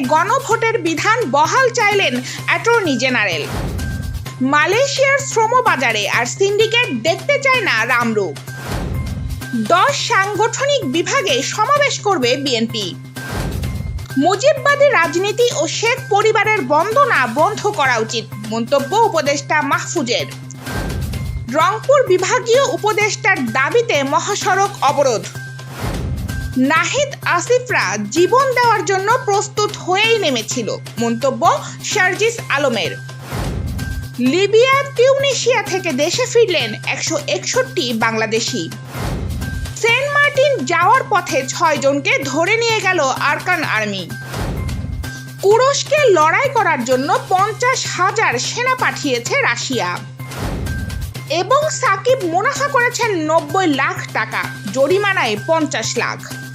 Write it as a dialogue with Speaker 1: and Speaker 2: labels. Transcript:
Speaker 1: গণভোটের বিধান বহাল চাইলেন অ্যাটর্নি জেনারেল। মালয়েশিয়ার শ্রমবাজারে আর সিন্ডিকেট দেখতে চায় না রামরূপ। দশ সাংগঠনিক বিভাগে সমাবেশ করবে বিএনপি। মুজিববাদী রাজনীতি ও শেখ পরিবারের বন্দনা বন্ধ করা উচিত, মন্তব্য উপদেষ্টা মাহফুজের। রংপুর বিভাগীয় উপদেষ্টার দাবিতে মহাসড়ক অবরোধ। নাহিদ আসিফরা জীবন দেওয়ার জন্য প্রস্তুত হয়েই নেমেছিল, মন্তব্য শারজিস আলমের। লিবিয়া, তিউনিশিয়া থেকে দেশে ফিরলেন একশো একষট্টি বাংলাদেশি। সেন্ট মার্টিন যাওয়ার পথে ছয় জনকে ধরে নিয়ে গেল আরকান আর্মি। কুরস্কে লড়াই করার জন্য পঞ্চাশ হাজার সেনা পাঠিয়েছে রাশিয়া। এবং সাকিব মুনাফা করেছেন নব্বই লাখ টাকা, জরিমানায় পঞ্চাশ লাখ।